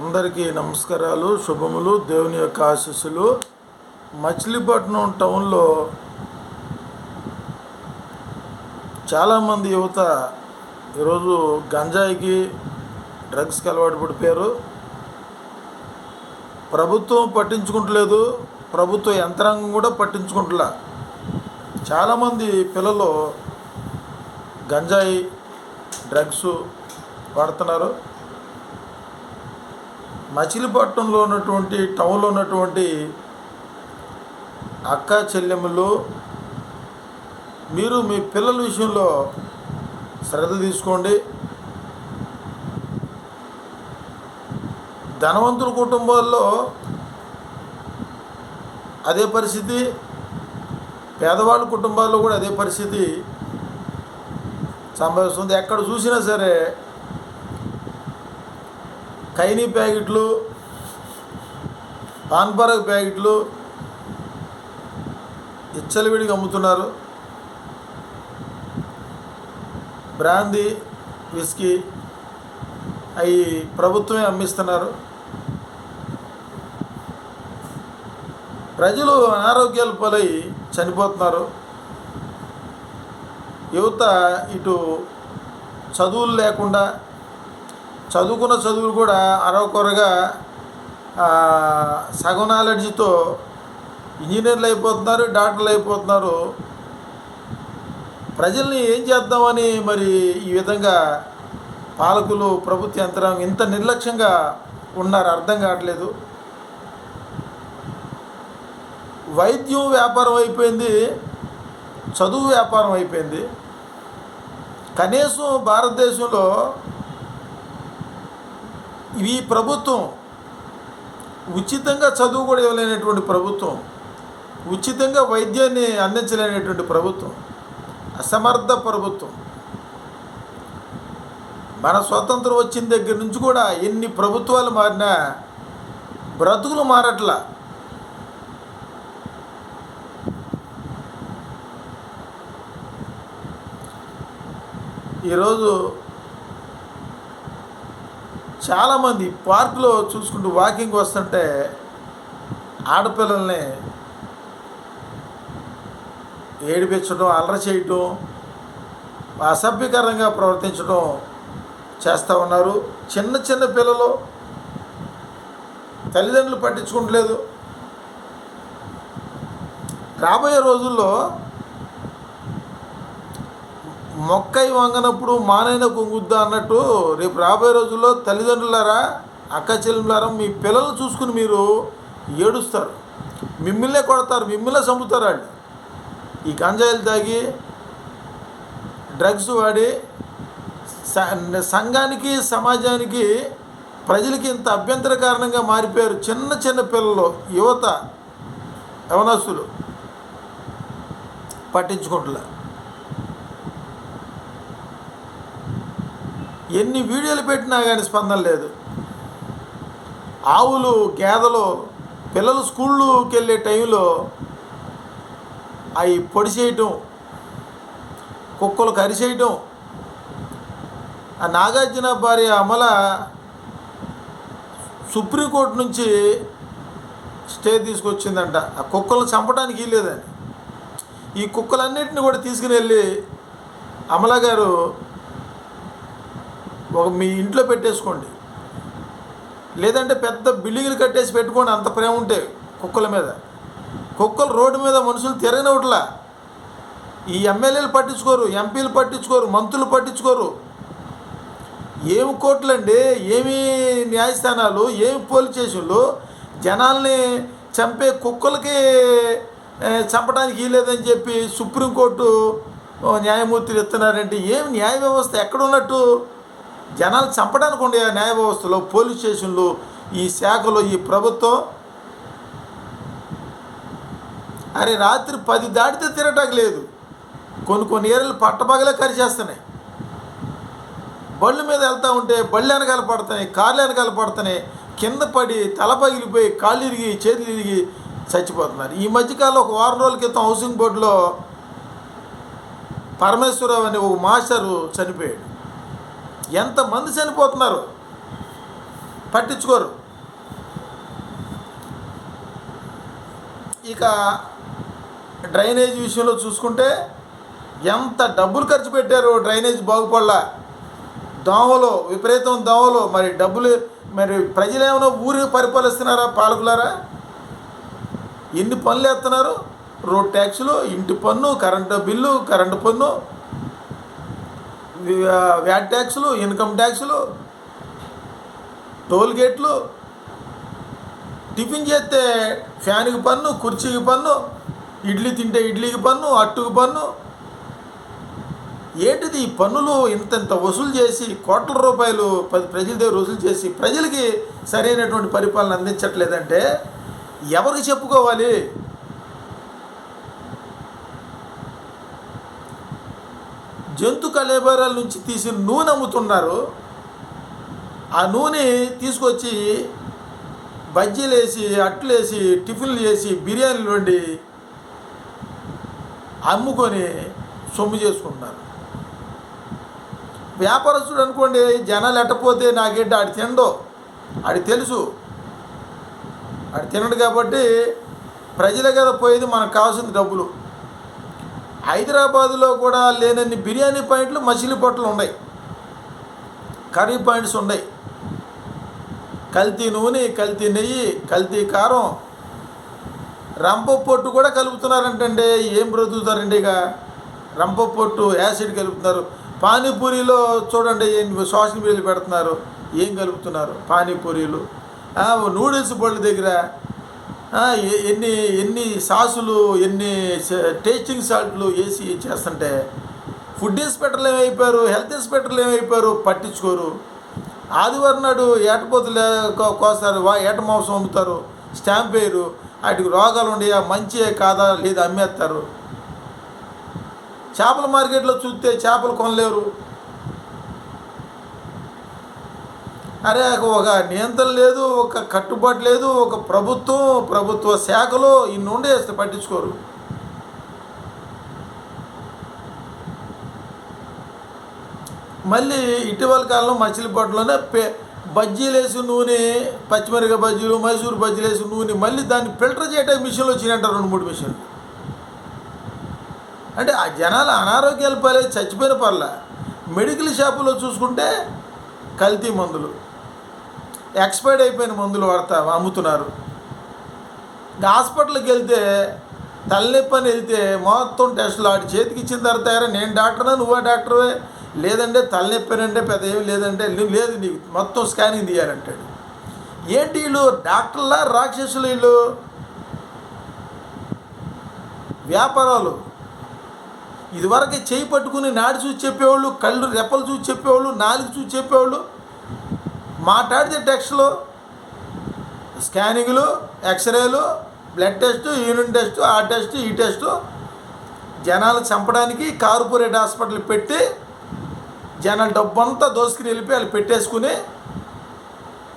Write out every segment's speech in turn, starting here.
అందరికీ నమస్కారాలు శుభములు దేవుని యొక్క ఆశీస్సులు. మచిలీపట్నం టౌన్లో చాలామంది యువత ఈరోజు గంజాయికి డ్రగ్స్కి అలవాటు పడిపోయారు. ప్రభుత్వం పట్టించుకుంటలేదు. ప్రభుత్వ యంత్రాంగం కూడా పట్టించుకుంటలే. చాలామంది పిల్లలు గంజాయి డ్రగ్స్ వాడుతున్నారు. మచిలీపట్నంలో ఉన్నటువంటి టౌన్లో ఉన్నటువంటి అక్క చెల్లెమ్మలు మీరు మీ పిల్లల విషయంలో శ్రద్ధ తీసుకోండి. ధనవంతుల కుటుంబాల్లో అదే పరిస్థితి పేదవాళ్ళ కుటుంబాల్లో కూడా అదే పరిస్థితి సంభవిస్తుంది. ఎక్కడ చూసినా సరే ఖైనీ ప్యాకెట్లు పాన్పరగ్ ప్యాకెట్లు ఇచ్చలవిడిగా అమ్ముతున్నారు. బ్రాందీ విస్కీ అవి ప్రభుత్వమే అమ్మిస్తున్నారు. ప్రజలు అనారోగ్యాల పాలై చనిపోతున్నారు. యువత ఇటు చదువులు లేకుండా చదువుకున్న చదువులు కూడా అరవకొరగా సగం నాలెడ్జ్తో ఇంజనీర్లు అయిపోతున్నారు డాక్టర్లు అయిపోతున్నారు. ప్రజల్ని ఏం చేద్దామని మరి ఈ విధంగా పాలకులు ప్రభుత్వ యంత్రాంగం ఇంత నిర్లక్ష్యంగా ఉన్నారు? అర్థం కావట్లేదు. వైద్యం వ్యాపారం అయిపోయింది చదువు వ్యాపారం అయిపోయింది. కనీసం భారతదేశంలో ఈ ప్రభుత్వం ఉచితంగా చదువు కూడా ఇవ్వలేనటువంటి ప్రభుత్వం ఉచితంగా వైద్యాన్ని అందించలేనటువంటి ప్రభుత్వం అసమర్థ ప్రభుత్వం. మన స్వతంత్రం వచ్చిన దగ్గర నుంచి కూడా ఎన్ని ప్రభుత్వాలు మారినా బ్రతుకులు మారట్లా. ఈరోజు చాలామంది పార్కులో చూసుకుంటూ వాకింగ్ వస్తుంటే ఆడపిల్లల్ని ఏడిపించడం అల్లరి చేయటం అసభ్యకరంగా ప్రవర్తించడం చేస్తూ ఉన్నారు. చిన్న చిన్న పిల్లలు తల్లిదండ్రులు పట్టించుకుంటలేదు. రాబోయే రోజుల్లో మొక్కై వంగనప్పుడు మానైన కుంగుద్దా అన్నట్టు రేపు రాబోయే రోజుల్లో తల్లిదండ్రులారా అక్క చెల్లెలారా మీ పిల్లలు చూసుకుని మీరు ఏడుస్తారు. మిమ్మల్నే కొడతారు మిమ్మల్నే చంపుతారు వాళ్ళు. ఈ గంజాయిలు తాగి డ్రగ్స్ వాడి సంఘానికి సమాజానికి ప్రజలకి ఇంత అభ్యంతర కారణంగా మారిపోయారు చిన్న చిన్న పిల్లలు యువత యవనస్తులు. పట్టించుకుంటున్నారు ఎన్ని వీడియోలు పెట్టినా కానీ స్పందన లేదు. ఆవులు గేదలు పిల్లలు స్కూళ్ళకి వెళ్ళే టైంలో అవి పొడి చేయటం కుక్కలు కరిచేయటం ఆ నాగార్జున భార్య అమల సుప్రీంకోర్టు నుంచి స్టే తీసుకొచ్చిందంట. ఆ కుక్కలను చంపడానికి లేదని ఈ కుక్కలన్నింటిని కూడా తీసుకుని వెళ్ళి అమల గారు ఒక మీ ఇంట్లో పెట్టేసుకోండి. లేదంటే పెద్ద బిల్డింగ్లు కట్టేసి పెట్టుకోండి అంత ప్రేమ ఉంటే కుక్కల మీద. కుక్కలు రోడ్డు మీద మనుషులు తిరగనివ్వట్లా ఈ ఎమ్మెల్యేలు పట్టించుకోరు ఎంపీలు పట్టించుకోరు మంత్రులు పట్టించుకోరు. ఏమి కోర్టులండి ఏమి న్యాయస్థానాలు ఏమి పోలీస్ స్టేషన్లు జనాల్ని చంపే కుక్కలకి చంపడానికి వీలేదని చెప్పి సుప్రీంకోర్టు న్యాయమూర్తులు ఇస్తున్నారంటే ఏం న్యాయ వ్యవస్థ ఎక్కడ ఉన్నట్టు జనాలు చంపడానికి ఉండే న్యాయ వ్యవస్థలో పోలీస్ స్టేషన్లు ఈ శాఖలో ఈ ప్రభుత్వం. అరే రాత్రి పది దాటితే తిరగటానికి లేదు. కొన్ని కొన్ని ఏళ్ళు పట్టపగలే కరిచేస్తున్నాయి బళ్ళు మీద వెళ్తూ ఉంటే బళ్ళు వెనకాల పడుతున్నాయి కార్లు వెనకాల పడుతున్నాయి. కింద పడి తల పగిలిపోయి కాళ్ళు ఇరిగి చేతులు ఇరిగి చచ్చిపోతున్నారు. ఈ మధ్యకాలంలో ఒక వారం రోజుల క్రితం హౌసింగ్ బోర్డులో పరమేశ్వరరావు అనే ఒక మాస్టరు చనిపోయాడు. ఎంతమంది చనిపోతున్నారు? పట్టించుకోరు. ఇక డ్రైనేజ్ విషయంలో చూసుకుంటే ఎంత డబ్బులు ఖర్చు పెట్టారు డ్రైనేజ్ బాగుపడలా? దోమలు విపరీతం దోమలు. మరి డబ్బులు మరి ప్రజలు ఏమైనా ఊరి పరిపాలిస్తున్నారా పాలకులారా? ఎన్ని పనులు వేస్తున్నారు రోడ్ ట్యాక్సులు ఇంటి పన్ను కరెంటు బిల్లు కరెంటు పన్ను వ్యాట్ ట్యాక్సులు ఇన్కమ్ ట్యాక్సులు టోల్ గేట్లు టిఫిన్ చేస్తే ఫ్యాన్కి పన్ను కుర్చీకి పన్ను ఇడ్లీ తింటే ఇడ్లీకి పన్ను అట్టుకు పన్ను. ఏంటిది ఈ పన్నులు ఇంత ఇంత వసూలు చేసి కోట్ల రూపాయలు పది ప్రజల దగ్గర వసూలు చేసి ప్రజలకి సరైనటువంటి పరిపాలన అందించట్లేదంటే ఎవరికి చెప్పుకోవాలి? జంతు కలేబరాల నుంచి తీసి నూనె అమ్ముతున్నారు. ఆ నూనె తీసుకొచ్చి బజ్జీలు వేసి టిఫిన్లు చేసి బిర్యానీలు వండి అమ్ముకొని సొమ్ము చేసుకుంటున్నారు. వ్యాపారస్తుడు అనుకోండి జనాలు ఎట్టపోతే నాకేంటి ఆడి తినడో. ఆడి తెలుసు. ఆడు తినడు కాబట్టి ప్రజలే కదా పోయేది మనకు కావాల్సింది డబ్బులు. హైదరాబాదులో కూడా లేనన్ని బిర్యానీ పాయింట్లు మచిలీపట్నం ఉన్నాయి. కర్రీ పాయింట్స్ ఉన్నాయి. కల్తీ నూనె కల్తీ నెయ్యి కల్తీ కారం. రంప పొట్టు కూడా కలుపుతున్నారంటే ఏం బ్రతుకుతారండి ఇక? రంప పొట్టు యాసిడ్ కలుపుతున్నారు. పానీపూరిలో చూడండి ఏం సోషల్ మీడియాలో పెడుతున్నారు. ఏం కలుపుతున్నారు? పానీపూరీలు. నూడిల్స్ బోళ్ళ దగ్గర ఎన్ని ఎన్ని సాసులు ఎన్ని టేస్టింగ్ సాల్ట్లు వేసి చేస్తుంటే ఫుడ్ ఇన్స్పెక్టర్లు ఏమైపోయారు హెల్త్ ఇన్స్పెక్టర్లు ఏమైపోయారు పట్టించుకోరు. ఆదివారం నాడు ఏటపోతులు కోస్తారు వా ఏట మాంసం అమ్ముతారు స్టాంప్ వేయరు వాటికి రోగాలు ఉండయా మంచియే కాదా లేదా అమ్మేస్తారు. చేపల మార్కెట్లో చూస్తే చేపలు కొనలేరు. అరే ఒక నియంత్రణ లేదు ఒక కట్టుబాటు లేదు ఒక ప్రభుత్వం ప్రభుత్వ శాఖలో ఇన్ని ఉండేస్తే పట్టించుకోరు. మళ్ళీ ఇటీవల కాలంలో మచిలీపట్నంలోనే పే బజ్జీలు వేసి నూనె పచ్చిమిరపకాయ బజ్జీలు మైసూరు బజ్జీలు వేసి నూనె మళ్ళీ దాన్ని ఫిల్టర్ చేయడానికి మిషన్లు వచ్చినాయంట రెండు మూడు మిషన్లు. అంటే ఆ జనాలు అనారోగ్యాలు పాలే చచ్చిపోయిన పర్ల. మెడికల్ షాపులో చూసుకుంటే కల్తీ మందులు. ఎక్స్పైర్డ్ అయిపోయిన మందులు వాడతా అమ్ముతున్నారు. హాస్పిటల్కి వెళ్తే తలనొప్పి అని వెళ్తే మొత్తం టెస్టులు ఆడి చేతికి ఇచ్చిన తర్వాత నేను డాక్టర్నా? నువ్వు డాక్టర్వే? లేదంటే తలనొప్పినంటే పెద్ద ఏమి లేదంటే లేదు నీకు మొత్తం స్కానింగ్ తీయాలంటాడు ఏంటి వీళ్ళు? డాక్టర్లా రాక్షసులు వీళ్ళు? వ్యాపారాలు. ఇదివరకు చేయి పట్టుకుని నాడి చూసి చెప్పేవాళ్ళు కళ్ళు రెప్పలు చూసి చెప్పేవాళ్ళు నాలుగు చూసి చెప్పేవాళ్ళు మాట్లాడితే టెస్ట్లో స్కానింగ్లు ఎక్స్రేలు బ్లడ్ టెస్ట్ యూరిన్ టెస్ట్ ఆ టెస్ట్ ఈ టెస్ట్ జనాలు చంపడానికి కార్పొరేట్ హాస్పిటల్ పెట్టి జనాలు డబ్బంతా దోసుకుని వెళ్ళిపోయి వాళ్ళు పెట్టేసుకుని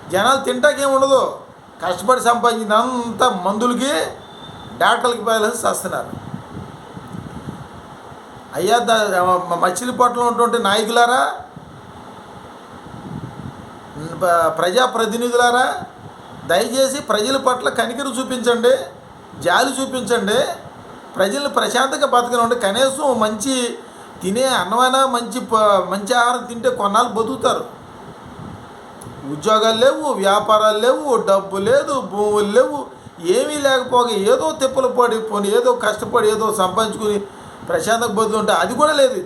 జనాలు తింటాకేం ఉండదు కష్టపడి సంపాదించినంత మందులకి డాక్టర్లకి బయలుసి వస్తున్నారు. అయ్యా మచిలీపట్నం మ- ఉన్నటువంటి నాయకులారా ప్రజాప్రతినిధులారా దయచేసి ప్రజల పట్ల కనికరు చూపించండి జాలి చూపించండి ప్రజలు ప్రశాంతంగా బతకనండి కనీసం మంచి తినే అన్నమైనా మంచి ప- మంచి ఆహారం తింటే కొన్నాళ్ళు బతుకుతారు. ఉద్యోగాలు లేవు వ్యాపారాలు లేవు డబ్బు లేదు భూములు లేవు ఏమీ లేకపోగా ఏదో తిప్పలు పడి పోని ఏదో కష్టపడి ఏదో సంపాదించుకుని ప్రశాంతంగా బతుకుంటే అది కూడా లేదు.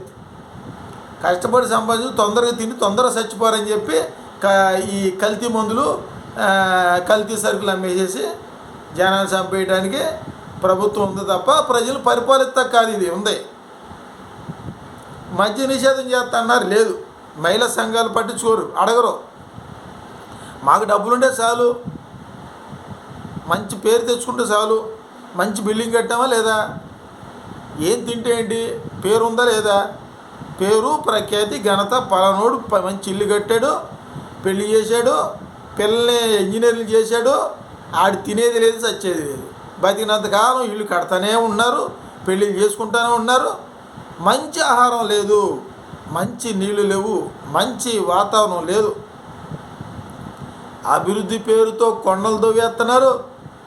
కష్టపడి సంపాదించి తొందరగా తిని తొందరగా చచ్చిపోరని చెప్పి ఈ కల్తీ మందులు కల్తీ సరుకులు అమ్మేసేసి జనాన్ని చంపేయడానికి ప్రభుత్వం ఉంది తప్ప ప్రజలు పరిపాలిస్తా కాదు ఇది ఉంది. మద్య నిషేధం చేస్తా అన్నారు లేదు. మహిళా సంఘాలు పట్టించుకోరు అడగరు. మాకు డబ్బులుంటే చాలు. మంచి పేరు తెచ్చుకుంటే చాలు. మంచి బిల్డింగ్ కట్టామా లేదా? ఏం తింటే ఏంటి? పేరు ఉందా లేదా? పేరు ప్రఖ్యాతి ఘనత పలానోడు మంచి ఇల్లు కట్టాడు. పెళ్ళి చేశాడు పిల్లల్ని ఇంజనీర్లు చేశాడు ఆడు తినేది లేదు చచ్చేది లేదు. బతికినంతకాలం ఇల్లు కడతానే ఉన్నారు పెళ్ళి చేసుకుంటానే ఉన్నారు. మంచి ఆహారం లేదు మంచి నీళ్ళు లేవు మంచి వాతావరణం లేదు. అభివృద్ధి పేరుతో కొండలు దొవ్వేస్తున్నారు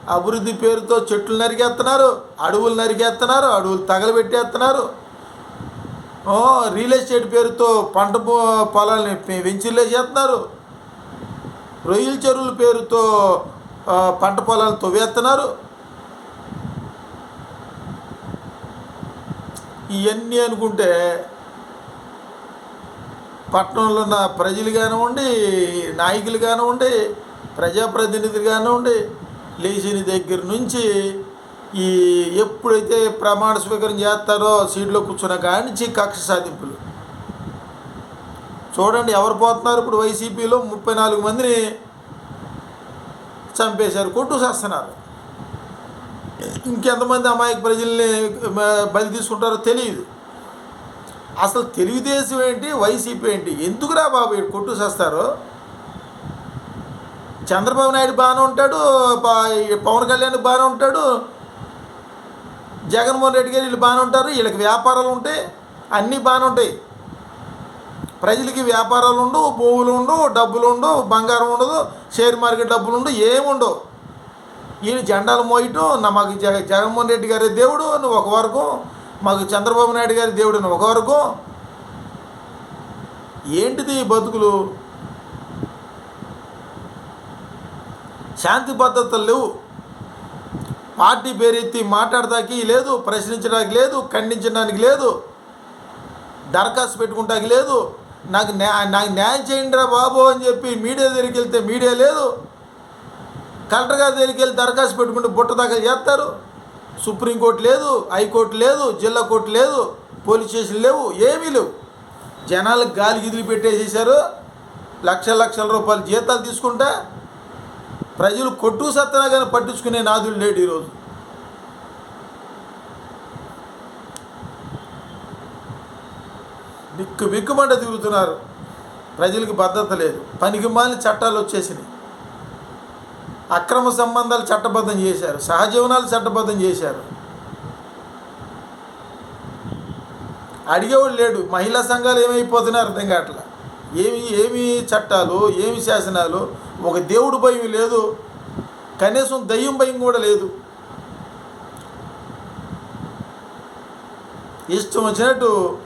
అభివృద్ధి పేరుతో చెట్లు నరికేస్తున్నారు అడవులు నరికేస్తున్నారు అడవులు తగలబెట్టేస్తున్నారు. రియల్ ఎస్టేట్ పేరుతో పంట పొ- పొలాల్ని వెంచర్లే చేస్తున్నారు. రొయ్యల చెరువుల పేరుతో పంట పొలాలు తవ్వేస్తున్నారు. ఇవన్నీ అనుకుంటే పట్టణంలో ఉన్న ప్రజలు కానివ్వండి నాయకులు కానివ్వండి ప్రజాప్రతినిధులు కానివ్వండి లేచిన దగ్గర నుంచి ఈ ఎప్పుడైతే ప్రమాణ స్వీకారం చేస్తారో సీట్లో కూర్చున్న కానించి కక్ష సాధింపులు. చూడండి ఎవరు పోతున్నారు? ఇప్పుడు వైసీపీలో ముప్పై నాలుగు మందిని చంపేశారు. కొట్టు చేస్తున్నారు. ఇంకెంతమంది అమాయక ప్రజల్ని బలి తీసుకుంటారో తెలియదు. అసలు తెలుగుదేశం ఏంటి? వైసీపీ ఏంటి? ఎందుకురా బాబు కొట్టు చేస్తారు? చంద్రబాబు నాయుడు బాగానే ఉంటాడు. ప- పవన్ కళ్యాణ్ బాగానే ఉంటాడు. జగన్మోహన్ రెడ్డి గారు వీళ్ళు బాగానే ఉంటారు. వీళ్ళకి వ్యాపారాలు ఉంటాయి. అన్నీ బాగానే ఉంటాయి. ప్రజలకి వ్యాపారాలు ఉండవు భూములు ఉండవు డబ్బులు ఉండవు బంగారం ఉండదు షేర్ మార్కెట్ డబ్బులు ఉండవు ఏముండవు ఈయన జెండాలు మోయటం నా మాకు జగ జగన్మోహన్ రెడ్డి గారి దేవుడు నువ్వు ఒక వరకు మాకు చంద్రబాబు నాయుడు గారి దేవుడు నువ్వు ఒక వరకు ఏంటిది ఈ బతుకులు? శాంతి భద్రతలు లేవు. పార్టీ పేరెత్తి మాట్లాడటానికి లేదు ప్రశ్నించడానికి లేదు ఖండించడానికి లేదు దరఖాస్తు పెట్టుకుంటానికి లేదు. నాకు నాకు న్యాయం చేయండి రా బాబు అని చెప్పి మీడియా దగ్గరికి వెళ్తే మీడియా లేదు. కలెక్టర్ గారి దగ్గరికి వెళ్ళి దరఖాస్తు పెట్టుకుంటే బుట్ట దాఖలు చేస్తారు. సుప్రీంకోర్టు లేదు హైకోర్టు లేదు జిల్లా కోర్టు లేదు పోలీస్ స్టేషన్ లేవు ఏమీ లేవు. జనాలకు గాలి గిదిలి పెట్టేసేసారు లక్ష లక్షల రూపాయలు జీతాలు తీసుకుంటా ప్రజలు కొట్టు సత్తనా కానీ పట్టించుకునే నాదులు లేడు ఈరోజు. బిక్కు బిక్కుమంట తిరుగుతున్నారు. ప్రజలకు భద్రత లేదు. పనికి మాలిన చట్టాలు వచ్చేసినాయి. అక్రమ సంబంధాలు చట్టబద్ధం చేశారు. సహజీవనాలు చట్టబద్ధం చేశారు. అడిగేవాడు లేడు. మహిళా సంఘాలు ఏమైపోతున్నారు అర్థం కావట్లా? ఏమి ఏమి చట్టాలు ఏమి శాసనాలు? ఒక దేవుడు భయం లేదు. కనీసం దయ్యం భయం కూడా లేదు. ఇష్టం వచ్చినట్టు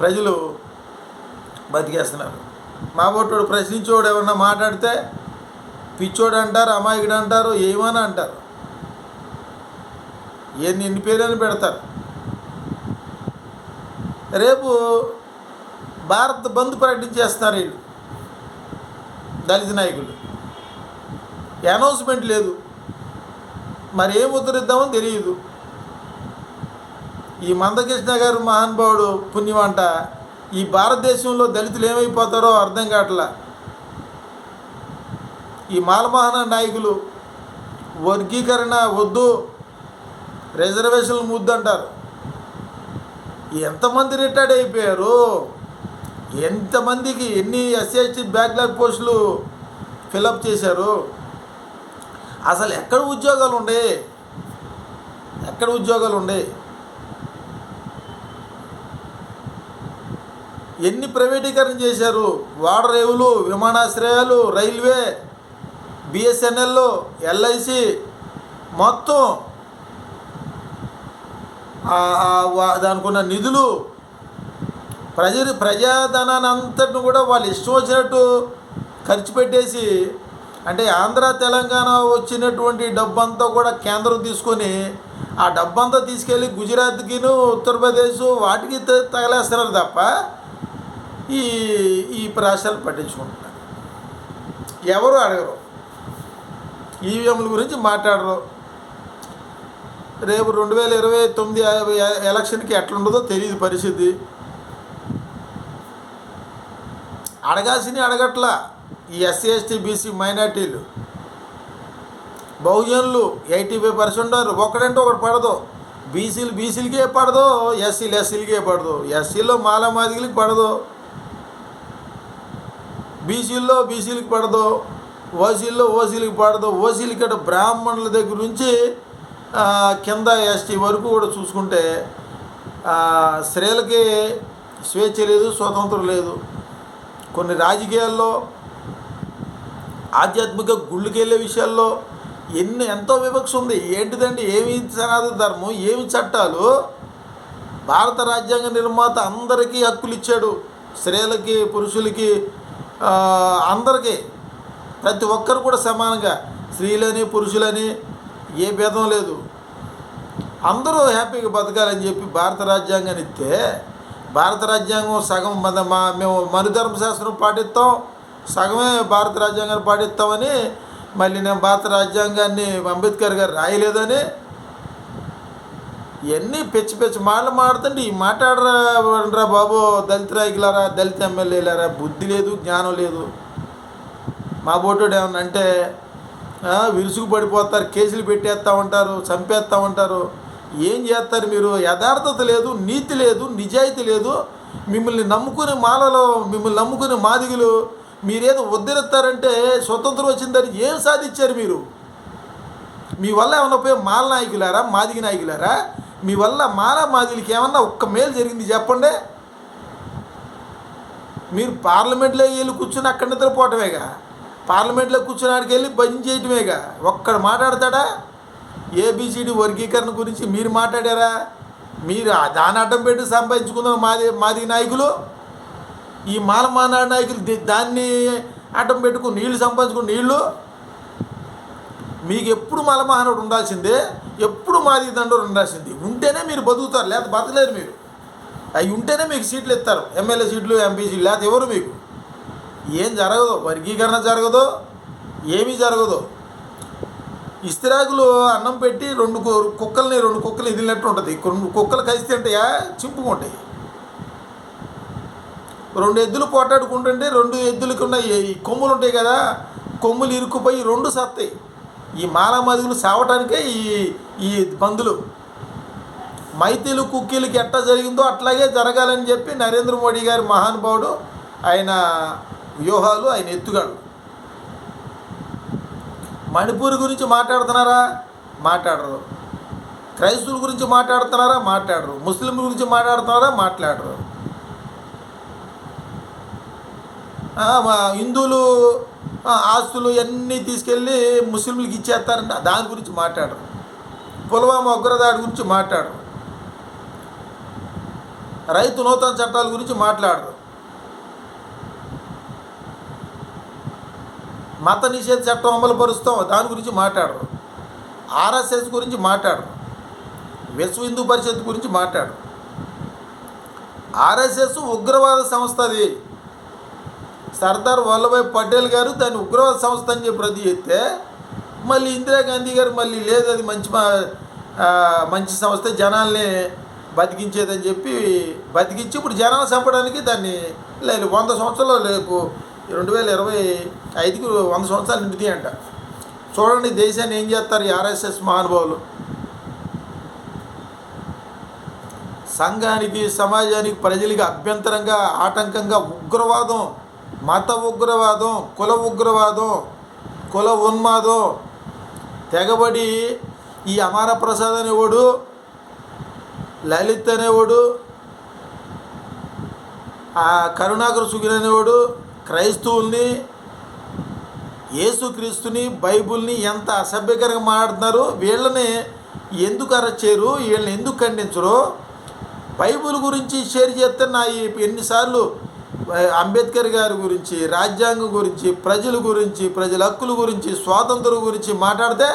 ప్రజలు బతికేస్తున్నారు. మా బొట్టుడు ప్రశ్నించోడు ఎవరన్నా మాట్లాడితే పిచ్చోడు అంటారు అమాయకుడు అంటారు ఏమని అంటారు? ఎన్ని ఎన్ని పేర్లను పెడతారు? రేపు భారత్ బంద్ ప్రకటించేస్తున్నారు వీళ్ళు దళిత నాయకులు. అనౌన్స్మెంట్ లేదు. మరి ఏం ఉద్ధరిద్దామో తెలియదు. ఈ మందకృష్ణ గారు మహానుభావుడు పుణ్యమంట. ఈ భారతదేశంలో దళితులు ఏమైపోతారో అర్థం కావట్లా. ఈ మాలమహన నాయకులు వర్గీకరణ వద్దు రిజర్వేషన్లు ముద్దు అంటారు. ఎంతమంది రిటైర్డ్ అయిపోయారు? ఎంతమందికి ఎన్ని ఎస్సీ బ్యాక్లాగ్ పోస్టులు ఫిలప్ చేశారు? అసలు ఎక్కడ ఉద్యోగాలు ఉండే? ఎక్కడ ఉద్యోగాలు ఉండే? ఎన్ని ప్రైవేటీకరణ చేశారు? వాడరేవులు విమానాశ్రయాలు రైల్వే బిఎస్ఎన్ఎల్ ఎల్ఐసి మొత్తం దానికున్న దానికి నిధులు ప్రజలు ప్రజాధనాన్ని అంతటిని కూడా వాళ్ళు ఇష్టం వచ్చినట్టు ఖర్చు పెట్టేసి అంటే ఆంధ్ర తెలంగాణ వచ్చినటువంటి డబ్బంతా కూడా కేంద్రం తీసుకొని ఆ డబ్బంతా తీసుకెళ్ళి గుజరాత్కిను ఉత్తరప్రదేశ్ వాటికి త- తగలేస్తున్నారు తప్ప ఈ ఈ రాష్ట్రాలు పట్టించుకుంటున్నారు. ఎవరు అడగరు. ఈవీఎంల గురించి మాట్లాడరు. రేపు రెండు వేల ఇరవై తొమ్మిది ఎలక్షన్కి ఎట్లుండదో తెలియదు పరిస్థితి. అడగాల్సినవి అడగట్లా. ఈ ఎస్సీ ఎస్టీ బీసీ మైనార్టీలు. బహుజనులు ఎయిటీ ఫైవ్ పర్సెంట్ ఉన్నారు. ఒకడంటే ఒకటి పడదు. బీసీలు బీసీలకే పడదు. ఎస్సీలు ఎస్సీలకే పడదు. ఎస్సీలో మాలమాదిగలకి పడదు. బీసీల్లో బీసీలకు పడదు ఓసీల్లో ఓసీలకు పడదు ఓసీలకి అటు బ్రాహ్మణుల దగ్గర నుంచి కింద ఎస్టీ వరకు కూడా చూసుకుంటే స్త్రీలకి స్వేచ్ఛ లేదు స్వతంత్రం లేదు. కొన్ని రాజకీయాల్లో ఆధ్యాత్మిక గుళ్ళకి వెళ్ళే విషయాల్లో ఎన్ని ఎంతో వివక్ష ఉంది. ఏంటిదండి ఏమి సనాతన ధర్మం ఏమి చట్టాలు భారత రాజ్యాంగ నిర్మాత అందరికీ హక్కులు ఇచ్చాడు. స్త్రీలకి పురుషులకి అందరికీ ప్రతి ఒక్కరు కూడా సమానంగా స్త్రీలని పురుషులని ఏ భేదం లేదు. అందరూ హ్యాపీగా బతకాలని చెప్పి భారత రాజ్యాంగాన్ని ఇస్తే భారత రాజ్యాంగం సగం మన మా మేము మనుధర్మ శాస్త్రం పాటిస్తాం సగమే భారత రాజ్యాంగాన్ని పాటిస్తామని మళ్ళీ నేను భారత రాజ్యాంగాన్ని అంబేద్కర్ గారు రాయలేదని ఇవన్నీ పిచ్చి పిచ్చి మాటలు మాడుతుంటే ఈ మాట్లాడరా బాబు దళిత నాయకులారా దళిత ఎమ్మెల్యేలారా బుద్ధి లేదు జ్ఞానం లేదు. మా బోటోడు ఏమన్నా అంటే ఆ, పడిపోతారు కేసులు పెట్టేస్తూ ఉంటారు చంపేస్తూ ఉంటారు. ఏం చేస్తారు మీరు? యథార్థత లేదు నీతి లేదు నిజాయితీ లేదు. మిమ్మల్ని నమ్ముకునే మాలలో మిమ్మల్ని నమ్ముకునే మాదిగులు మీరేదో ఉద్ధరిస్తారంటే స్వతంత్రం వచ్చిందని ఏం సాధించారు మీరు? మీ వల్ల ఏమైనా పోయి మాల నాయకులారా మాదిగి నాయకులారా? మీ వల్ల మాల మాదిలకి ఏమన్నా ఒక్క మేలు జరిగింది చెప్పండి. మీరు పార్లమెంట్లో వెళ్ళి కూర్చుని అక్కడ నిద్రపోవటమేగా? పార్లమెంట్లో కూర్చుని ఆడికి వెళ్ళి బంద్ చేయటమేగా? ఒక్కడు మాట్లాడతాడా? ఏబిసిడి వర్గీకరణ గురించి మీరు మాట్లాడారా? మీరు దాని అడ్డం పెట్టి సంపాదించుకున్న మాది మాది నాయకులు? ఈ మాల మానాడు నాయకులు దాన్ని అడ్డం పెట్టుకుని నీళ్ళు సంపాదించుకుని నీళ్ళు మీకు ఎప్పుడు మలమహానుడు ఉండాల్సిందే ఎప్పుడు మాది దండోరు ఉండాల్సింది. ఉంటేనే మీరు బతుకుతారు లేకపోతే బతకలేరు మీరు. అవి ఉంటేనే మీకు సీట్లు ఇస్తారు ఎమ్మెల్యే సీట్లు ఎంపీ సీట్లు లేకపోతే ఎవరు మీకు. ఏం జరగదు వర్గీకరణ జరగదు ఏమీ జరగదు. ఇస్తిరాకులు అన్నం పెట్టి రెండు కుక్కల్ని రెండు కుక్కలు ఇదిలినట్టు ఉంటుంది. రెండు కుక్కలు కలిసి తింటాయా చింపుకుంటాయి రెండు ఎద్దులు పోటాడుకుంటుంటే రెండు ఎద్దులకున్న ఈ కొమ్ములు ఉంటాయి కదా కొమ్ములు ఇరుక్కుపోయి రెండు సత్తాయి. ఈ మాలామదుగులు సావటానికే ఈ ఈ పందులు మైతీలు కుక్కీలకి ఎట్టా జరిగిందో అట్లాగే జరగాలని చెప్పి నరేంద్ర మోడీ గారి మహానుభావుడు ఆయన వ్యూహాలు ఆయన ఎత్తుగాడు మణిపూర్ గురించి మాట్లాడుతున్నారా? మాట్లాడరు. క్రైస్తవుల గురించి మాట్లాడుతున్నారా? మాట్లాడరు. ముస్లింల గురించి మాట్లాడుతున్నారా? మాట్లాడరు. హిందువులు ఆస్తులు అన్నీ తీసుకెళ్ళి ముస్లింలకు ఇచ్చేస్తారంట దాని గురించి మాట్లాడరు. పుల్వామా ఉగ్రదాడి గురించి మాట్లాడరు. రైతు నూతన చట్టాల గురించి మాట్లాడరు. మత నిషేధ చట్టం అమలు పరుస్తాం దాని గురించి మాట్లాడరు. ఆర్ఎస్ఎస్ గురించి మాట్లాడరు. విశ్వ హిందూ పరిషత్ గురించి మాట్లాడరు. ఆర్ఎస్ఎస్ ఉగ్రవాద సంస్థ అది సర్దార్ వల్లభాయ్ పటేల్ గారు దాన్ని ఉగ్రవాద సంస్థ అని చెప్పి రద్దు చేస్తే మళ్ళీ ఇందిరాగాంధీ గారు మళ్ళీ లేదు అది మంచి మా- మంచి సంస్థ జనాల్ని బతికించేదని చెప్పి బతికించి ఇప్పుడు జనాలు చంపడానికి దాన్ని లేదు వంద సంవత్సరాలు రేపు రెండు వేల ఇరవై ఐదుకు వంద సంవత్సరాలు నిండుతాయి అంట చూడండి దేశాన్ని ఏం చేస్తారు ఆర్ఎస్ఎస్ మహానుభావులు? సంఘానికి సమాజానికి ప్రజలకి అభ్యంతరంగా ఆటంకంగా ఉగ్రవాదం మత ఉగ్రవాదం కుల ఉగ్రవాదం కుల ఉన్మాదం తెగబడి ఈ అమార ప్రసాద్ అనేవాడు లలిత్ అనేవాడు ఆ కరుణాకర్ సుగిన్ అనేవాడు క్రైస్తవుల్ని యేసుక్రీస్తుని బైబుల్ని ఎంత అసభ్యకరంగా మాట్లాడుతున్నారు వీళ్ళని ఎందుకు అరెస్ట్ చేయరు వీళ్ళని ఎందుకు ఖండించరు? బైబుల్ గురించి షేర్ చేస్తే నా ఎన్నిసార్లు అంబేద్కర్ గారి గురించి రాజ్యాంగం గురించి ప్రజల గురించి ప్రజల హక్కుల గురించి స్వాతంత్రం గురించి మాట్లాడితే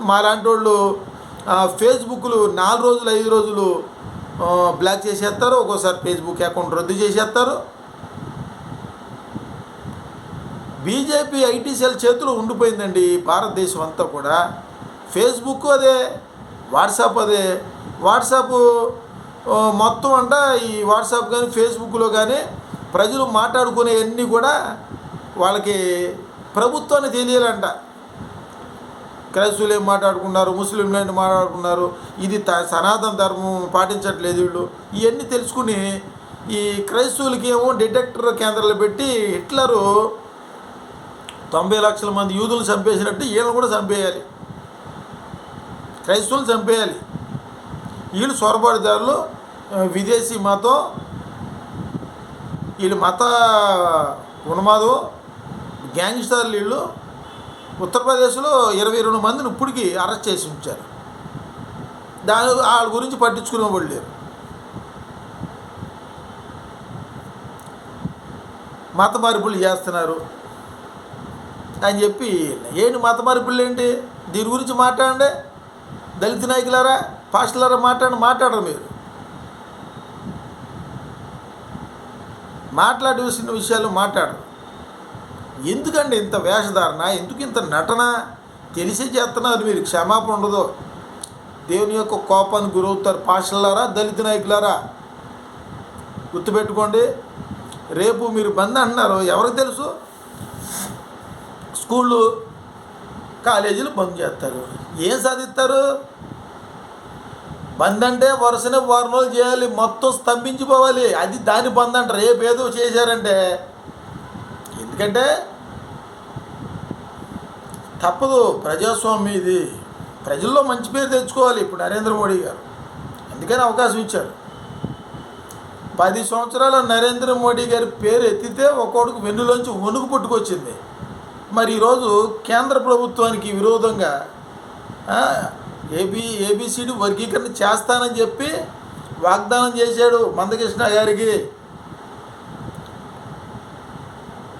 మాలాంటి వాళ్ళు ఫేస్బుక్లు నాలుగు రోజులు ఐదు రోజులు బ్లాక్ చేసేస్తారు. ఒక్కోసారి ఫేస్బుక్ అకౌంట్ రద్దు చేసేస్తారు. బీజేపీ ఐటీ సెల్ చేతిలో ఉండిపోయిందండి భారతదేశం అంతా కూడా. ఫేస్బుక్ అదే వాట్సాప్ అదే. వాట్సాప్ మొత్తం అంట ఈ వాట్సాప్ కానీ ఫేస్బుక్లో కానీ ప్రజలు మాట్లాడుకునేవన్నీ కూడా వాళ్ళకి ప్రభుత్వాన్ని తెలియాలంట. క్రైస్తవులు ఏం మాట్లాడుకున్నారు? ముస్లింలు ఏంటి మాట్లాడుకున్నారు? ఇది త సనాతన ధర్మం పాటించట్లేదు వీళ్ళు. ఇవన్నీ తెలుసుకుని ఈ క్రైస్తవులకి ఏమో డిటెక్టర్ కేంద్రాలు పెట్టి హిట్లరు తొంభై లక్షల మంది యూదులు చంపేసినట్టు వీళ్ళని కూడా చంపేయాలి. క్రైస్తవులు చంపేయాలి. వీళ్ళు సొరబడిదారులు విదేశీ మతం వీళ్ళు మత ఉన్మాదం గ్యాంగ్స్టర్లు వీళ్ళు ఉత్తరప్రదేశ్లో ఇరవై రెండు మందిని ఇప్పటికి అరెస్ట్ చేసి ఉంచారు. దాని వాళ్ళ గురించి పట్టించుకునే వాళ్ళు లేరు. మత మార్పులు చేస్తున్నారు అని చెప్పి ఏంటి మత మార్పులు ఏంటి? దీని గురించి మాట్లాడండి. దళిత నాయకులారా పాస్టలారా మాట్లాడండి మాట్లాడరు మీరు. మాట్లాడవలసిన విషయాలు మాట్లాడరు. ఎందుకండి ఇంత వేషధారణ? ఎందుకు ఇంత నటన తెలిసే చేస్తున్నారు మీరు? క్షమాపణ ఉండదు. దేవుని యొక్క కోపానికి గురవుతారు పాషలారా దళిత నాయకులారా? గుర్తుపెట్టుకోండి రేపు మీరు బంద్ అంటున్నారు. ఎవరికి తెలుసు? స్కూళ్ళు కాలేజీలు బంద్ చేస్తారు. ఏం సాధిస్తారు? బంద్ అంటే వరుసనే వారం రోజులు చేయాలి మొత్తం స్తంభించిపోవాలి. అది దాని బంద్ అంటారు రేపు ఏదో చేశారంటే. ఎందుకంటే తప్పదు ప్రజాస్వామ్యం ఇది. ప్రజల్లో మంచి పేరు తెచ్చుకోవాలి ఇప్పుడు నరేంద్ర మోడీ గారు. అందుకని అవకాశం ఇచ్చారు. పది సంవత్సరాల నరేంద్ర మోడీ గారి పేరు ఎత్తితే ఒక్కొక్కడికి వెన్నులోంచి వణుకు పుట్టుకొచ్చింది. మరి ఈరోజు కేంద్ర ప్రభుత్వానికి విరోధంగా ఏబీ ఏబిసిడి వర్గీకరణ చేస్తానని చెప్పి వాగ్దానం చేశాడు మందకృష్ణ గారికి.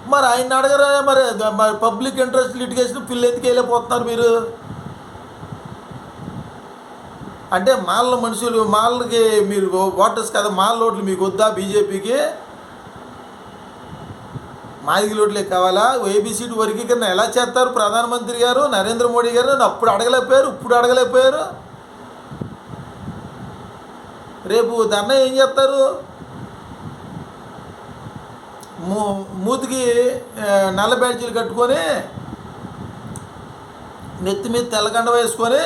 మరి ఆయన అడగరా మరి మరి పబ్లిక్ ఇంట్రెస్ట్ లిటిగేషన్ పిల్లు ఎత్తికి మీరు? అంటే మాల మనుషులు మాలకి మీరు ఓటర్స్ కదా మాల ఓట్లు మీకు వద్దా బీజేపీకి? మాదిగి లోట్లే కావాలా? ఏబిసిడి వర్గీకరణ ఎలా చేస్తారు? ప్రధానమంత్రి గారు నరేంద్ర మోడీ గారు అప్పుడు అడగలేకపోయారు ఇప్పుడు అడగలేకపోయారు. రేపు ధర్నా ఏం చేస్తారు? మూ మూతికి నల్ల బ్యాడ్జీలు కట్టుకొని నెత్తి మీద తెల్లగండ వేసుకొని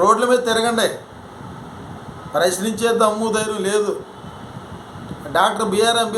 రోడ్ల మీద తిరగండి. ప్రశ్నించే దమ్ము ధైర్యం లేదు. Doctor BR Ambedkar